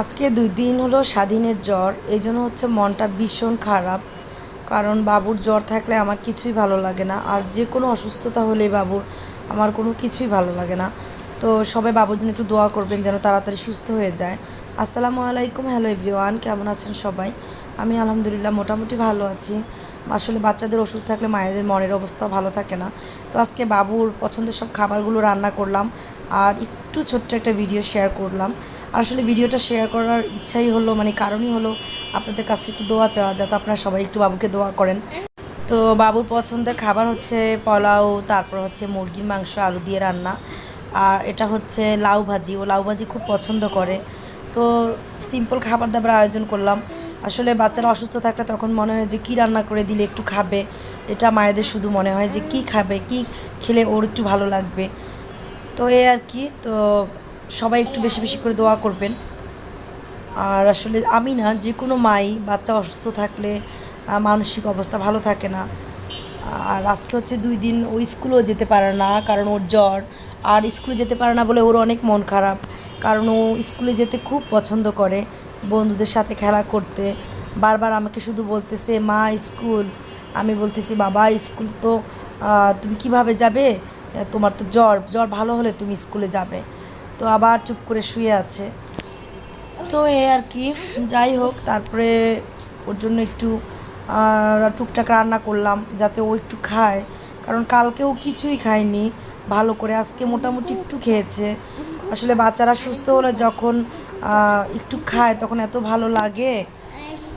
আজকে দুই দিন হলো স্বাধীনের জ্বর, এই জন্য হচ্ছে মনটা ভীষণ খারাপ। কারণ বাবুর জ্বর থাকলে আমার কিছুই ভালো লাগে না, আর যে কোনো অসুস্থতা হলে বাবুর আমার কোনো কিছুই ভালো লাগে না। তো সবাই বাবুর জন্য একটু দোয়া করবেন যেন তাড়াতাড়ি সুস্থ হয়ে যায়। আসসালামু আলাইকুম, হ্যালো এভরিওয়ান, কেমন আছেন সবাই? আমি আলহামদুলিল্লাহ মোটামুটি ভালো আছি। আসলে বাচ্চাদের ওষুধ থাকলে মায়েদের মনের অবস্থা ভালো থাকে না। তো আজকে বাবুর পছন্দের সব খাবারগুলো রান্না করলাম। আর একটু ছোট্ট একটা ভিডিও শেয়ার করলাম। আসলে ভিডিওটা শেয়ার করার ইচ্ছাই হলো মানে কারণই হলো আপনাদের কাছে একটু দোয়া চাওয়া, যাতে আপনারা সবাই একটু বাবুকে দোয়া করেন। তো বাবুর পছন্দের খাবার হচ্ছে পোলাও, তারপর হচ্ছে মুরগির মাংস, আলু দিয়ে রান্না। আর এটা হচ্ছে লাউ ভাজি। ও লাউ ভাজি খুব পছন্দ করে। তো সিম্পল খাবার দাবার আয়োজন করলাম। আসলে বাচ্চারা অসুস্থ থাকলে তখন মনে হয় যে কী রান্না করে দিলে একটু খাবে। এটা মায়েদের শুধু মনে হয় যে কি খাবে, কি খেলে ওর একটু ভালো লাগবে। তো এই আর কি, তো সবাই একটু বেশি বেশি করে দোয়া করবেন। আর আসলে আমি না, যে কোনো মাই বাচ্চা অসুস্থ থাকলে মানসিক অবস্থা ভালো থাকে না। আর আজকে হচ্ছে দুই দিন ও স্কুলেও যেতে পারে না, কারণ ওর জ্বর। আর স্কুলে যেতে পারে না বলে ওর অনেক মন খারাপ। কারণ ও স্কুলে যেতে খুব পছন্দ করে। বন্ধুদের সাথে খেলা করতে। বারবার আমাকে শুধু বলতেছে, মা, স্কুল। আমি বলতেছি, বাবা, স্কুল তো তুমি কীভাবে যাবে? তোমার তো জ্বর। জ্বর ভালো হলে তুমি স্কুলে যাবে। তো আবার চুপ করে শুয়ে আছে। তো এ আর কি, যাই হোক, তারপরে ওর জন্য একটু টুকটাক রান্না করলাম যাতে ও একটু খায়। কারণ কালকেও কিছুই খায়নি। ভালো করে, আজকে মোটামুটি একটু খেয়েছে। আসলে বাচ্চারা সুস্থ হলে যখন একটু খায়, তখন এত ভালো লাগে।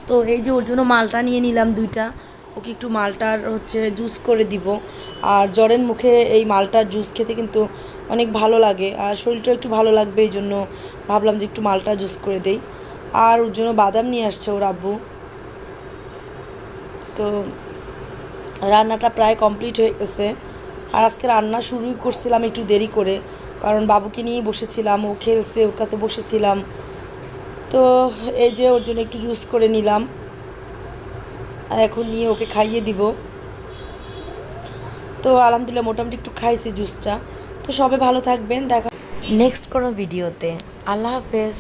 তো এই যে ওর জন্য মালটা নিয়ে নিলাম দুইটা। ওকে একটু মালটার হচ্ছে জুস করে দিব। আর জ্বরের মুখে এই মালটার জুস খেতে কিন্তু অনেক ভালো লাগে। আর শরীরটা একটু ভালো লাগবে, এই জন্য ভাবলাম যে একটু মালটা জুস করে দেই। আর ওর জন্য বাদাম নিয়ে আসছে ওর আব্বু। তো রান্নাটা প্রায় কমপ্লিট হয়ে গেছে। আর আজকে রান্না শুরুই করছিলাম একটু দেরি করে। কারণ বাবুকে নিয়েই বসেছিলাম, ও খেলছে, ওর কাছে বসেছিলাম। তো এই যে ওর জন্য একটু জুস করে নিলাম। আর এখন নিয়ে ওকে খাইয়ে দিব। তো আলহামদুলিল্লাহ মোটামুটি একটু খাইছি জুসটা তো সবে ভালো থাকবেন, দেখা নেক্সট কোনো ভিডিওতে আল্লাহ হাফেজ।